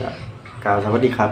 ครับกล่าวสวัสดีครับ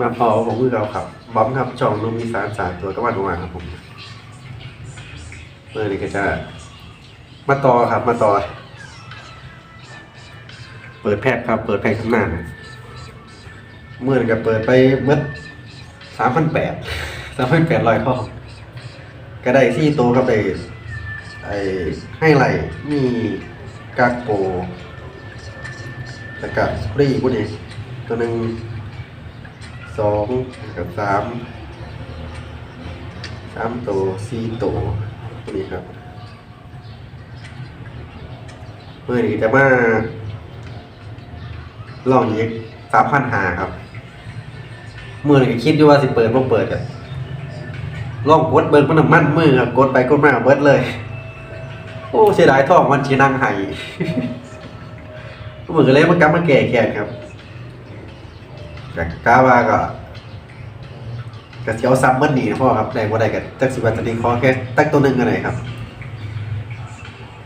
มาพอผมคือเราครับบอมครับจองนมมีสารสามตัวก็มาดูมาครับผมเมื่อนี้ก็จะมาต่อครับ มาต่อ เปิดแพ็คครับ เปิดแพ็คข้างหน้านะเมื่อนี้ก็เปิดไปเมื่อสามพันแปดสามพันแปดร้อยข้อก็ได้ที่โตวครับไปไอ้ให้ไหลมีกากโปแล้วก็รีพวกนี้ ตัวหนึ่งสองกับสามสามตัวสี่ตัวนี้ครับเมื่อนี้จะมาลองยิกสามพันหาครับ เมื่อนี้คิดอยู่ว่าสิเปิดบ่เปิดกันลองกดเบิร์มันมันมือครับกดไปกดมาเบิร์ดเลย โอ้เสียดายทองมันชีนังไห้เหมือนกันเลยมันกลับมาแก่แค้นครับ แต่กล้าว่าก็กระเทียวซับเบิ้ลหนีนะพ่อครับได้บ่ได้กับจักสิบวันตอนนี้ขอแค่ตั้งตัวหนึ่งกันหน่อยครับ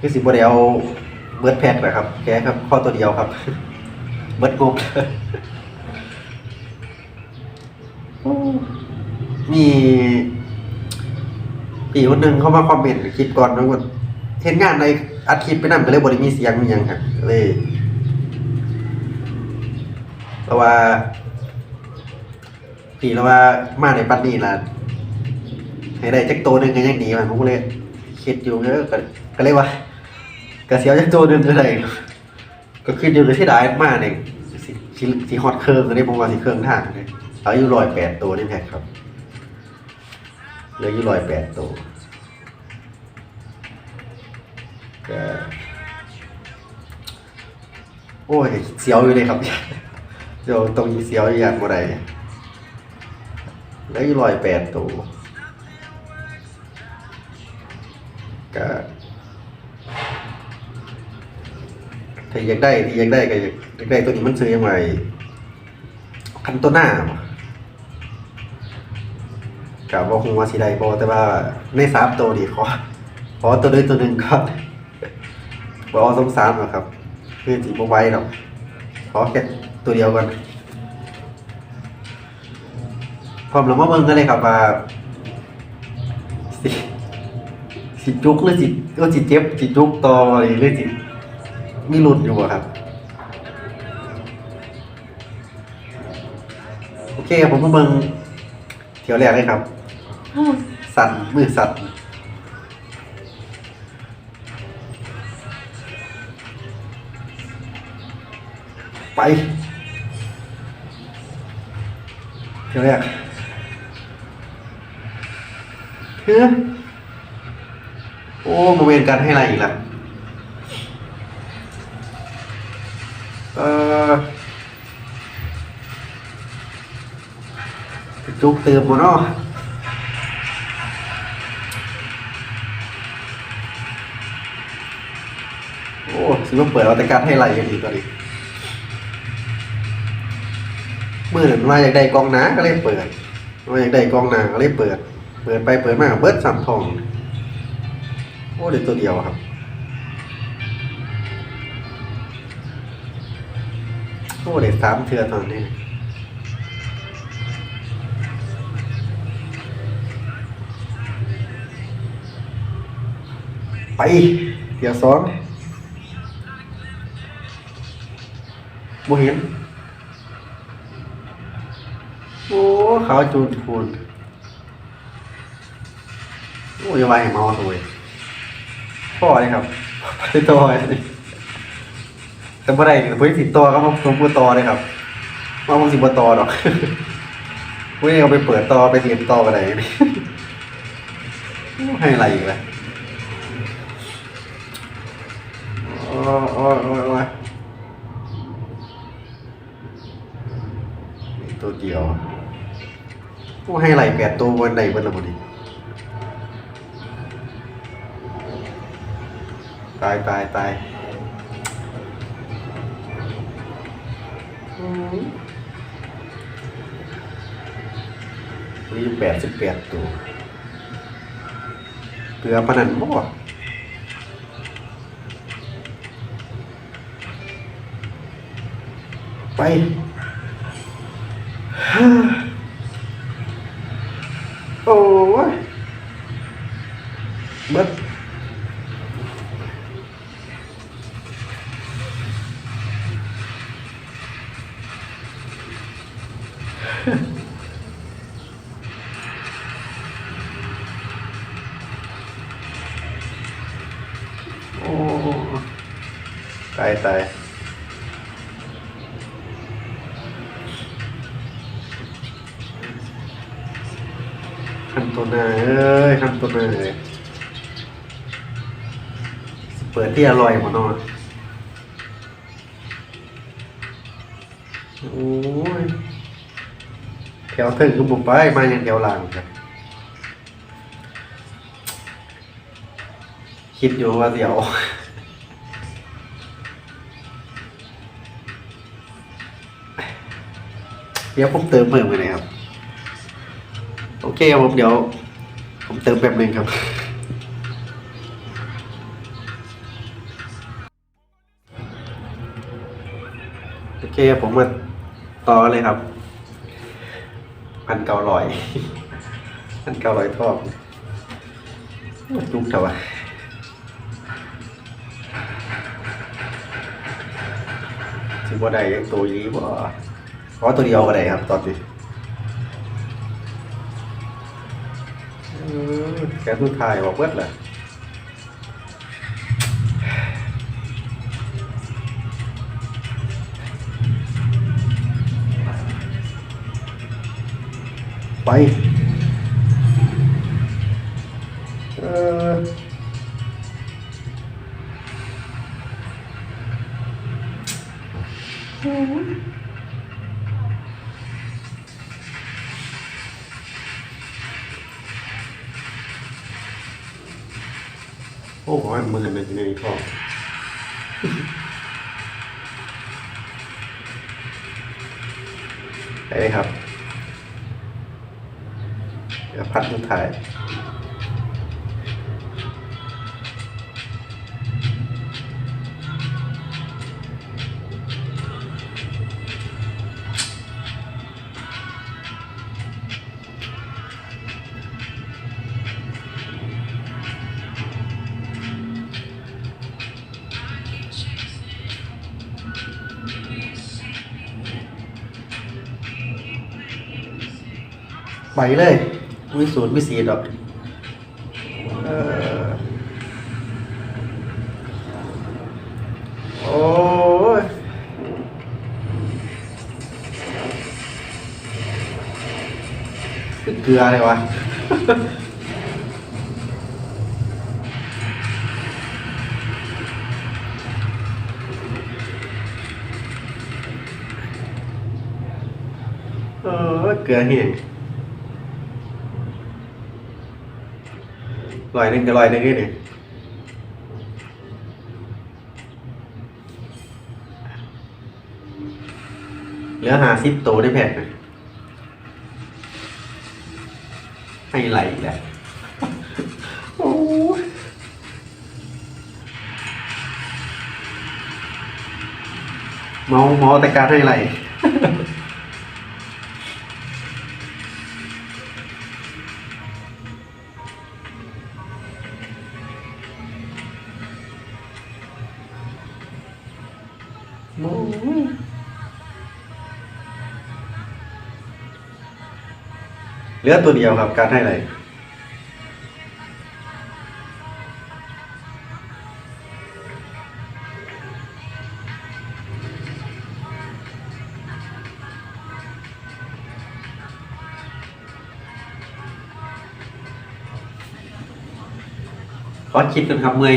คือสิบ่ได้เอาเบิร์ดแพดนะครับแค่ครับข้อตัวเดียวครับ เบิร์ดงบโอ้มีปีคนหนึ่งเข้ามาคอมเมนต์คลิปก่อนนะว่าเห็นงานในอัดคลิปไปนั่นก็เลยบริมีเสียงมีหยังครับเลยเพราะว่า พี่เราว่ามาในปันนี้ล่ะให้ได้จักโตวหนึ่งก็ยังดีมันผมก็เลยคิดอยู่เออก็ก็เลยว่ากระเสียวจักโตวหนึ่งก็ได้ก็ขึ้นอยู่เลยที่ได้มาเนี่ยสิสิสิฮอตเครื่องก็ได้ผมว่าสิเครื่องทางเลยเอาอยู่ร้อยแปดตัวนี่แพ็คครับเหลืออยู่ร้อยแปดตัวก็โอ้ยเสียวอยู่เลยครับเดี๋ยวตรงนี้เสียวอย่างได้ แล้วอีร้อยแปดตัวก็ถ้าอยากได้ที่อยากได้ก็อยากอยากได้ตัวนี้มันซื้อยังไงคันตัวหน้ากับว่าคงว่าสิได้พอแต่ว่าในสามตัวดีขอขอตัวใดตัวหนึ่งก่อนบอาสงสารหรอครับคือจีบไหว้หรอกขอแค่ตัวเดียวก่อน พร้อมแล้วมาเบิ่งกันเลยครับว่าสิสิจุกหรือสิก็สิเจ็บสิจุกต่อหรือสิมีหลุดอยู่อะครับ โอเคครับผมมาเบิ่งเที่ยวแรกเลยครับ สั่นมือสั่นไปเที่ยวแรก เฮ้ยโอ้โมเมนการให้อะไรอีกล้วเออจุกเติมหมดเนาะโอ้สิว่าเปิดเอาแต่การให้ไหลอย่างนี้ตัวนี้เมื่อนั้นว่าอยากได้กองหนาก็เลยเปิดว่าอยากได้กองหนาก็เลยเปิด เปิดไปเปิดมาเบิร์ดสามทอง โอ้เดี๋ยวตัวเดียวครับ โอ้เดี๋ยวสามเทือตอนนี้ไปเดี๋ยวซ้อนโมเห็น โอ้ขาวจูนทูน โอ้ยาวายเมาสวยพ่อเลยครับไปต่อเลยแต่เมื่อไรเพิ่งติดต่อก็มาผมพูดต่อเลยครับมาผมสิบต่อหรอกเว้ยเอาไปเปิดต่อไปเรียนต่อกันไหนให้อะไรอีกล่ะโอ้ยโอ้ยโอ้ยโอ้ตัวเดียวผู้ให้ไหลแปดตัวบนไหนบนละบนนี้ ตายตายตายนี่แปดสิบแปดตัวเกลือปนนันบ่ไปโอ้ยเบิด ตายตายขันตัวหน้าเอ้ยขันตัวหน้าเลยเปิดที่อร่อยหมดนอนโอ้ยแถวเทิงคือบุกไปมาอย่างแถวหลังครับคิดอยู่ว่าเดี๋ยว เดี๋ยวผมเติมเพิ่มไปเลยครับ โอเคครับผมเดี๋ยว ผมเติมแป๊บหนึงครับโอเคผมมาต่อเลยครับพันเก้าร้อยพันเก้าร้อยทอบจุกเถอะวะถือว่าได้ยังตัวนี้บ่ ขอตัวเดียวก็ได้ครับตอนนี้เออแกสุดท้ายบอกเบิดเลยไปเออโอ้ โหมันมือหนึ่งในท้องไปเลยครับเดี๋ยวพัดสุดท้าย ไปเลยมีศูนย์มีสีดอกเออโอ้ยเกลือเลยวะ เกลือแห้งลอยหนึ่งจะลอยหนึ่งนี่นี่เหลือหาซิปโตได้แผ่นนะให้ไหลอีกแล้วโอ้ยเมาเมาแต่การให้ไหล โอ้ยเหลือตัวเดียวครับ การให้ไหลขอคิดกันครับเมื่อย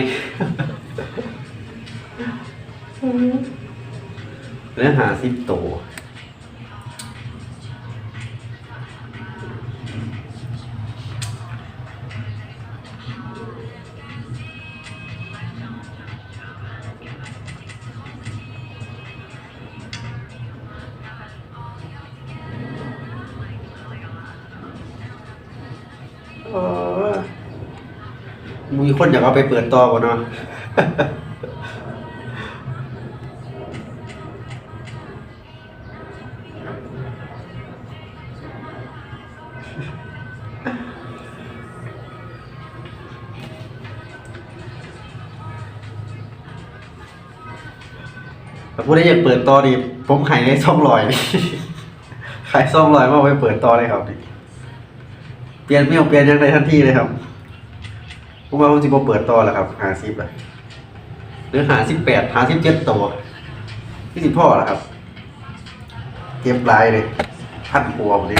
เนื้อหาสิบตัวเออมีคนอยากเอาไปเปิดต่อก่อนเนาะ ผู้ใดอยากเปิดต่อดีผมขายได้ซ่องลอย ขายซ่องลอยมาไว้เปิดต่อเลยครับเปลี่ยนไม่เอาเปลี่ยนยังไงทันทีเลยครับผมว่าผมจะมาเปิดต่อแล้วครับหาสิบเลยหรือหาสิบแปดหาสิบเจ็ดตัวที่สิพ่อแล้วครับเก็บลายเลยพันหัวหมดเลย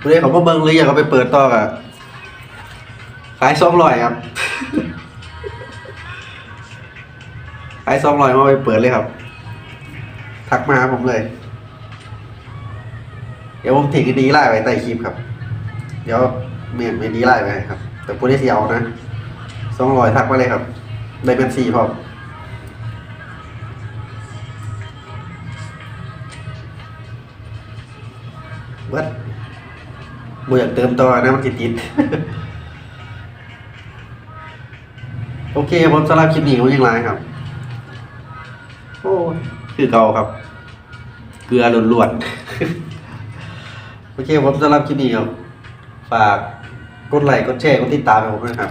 ผู้ใดเขามาเบิ้งหรืออยากเอาไปเปิดต่อกับขายซ่องลอยครับายซ่องลอยมาไปเปิดเลยครับ ทักมาผมเลย เดี๋ยวผมถิงอันนี้ไล่ไว้ใต้คลิปครับ เดี๋ยวเมียนเมนนี้ไล่ไว้ให้ครับ แต่ผู้ได้เสียเอานะซองลอยทักมาเลยครับ ได้เป็นสี่พอมเบิดบ่อยากเติมต่อนะมันติดติดโอเคผมสำหรับคลิปนี้ผมยังไงครับ คือเก่าครับ เกลือล้วนๆ โอเคผมสำหรับคลิปนี้ครับ ฝากกดไลค์กดแชร์กดติดตามให้ผมด้วยครับ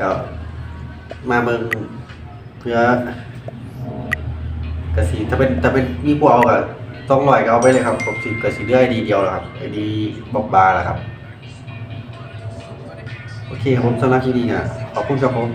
ก็มาเมืองเพื่อกระสีถ้าเป็นถ้าเป็นมีพวกเอาก็ต้องลอยก็เอาไปเลยครับผมสิกระสีเลือไอดีเดียวแล้วครับไอดีบอกบาร์แล้วครับ โอเคผมสำหรับคลิปนี้อะขอบคุณครับผม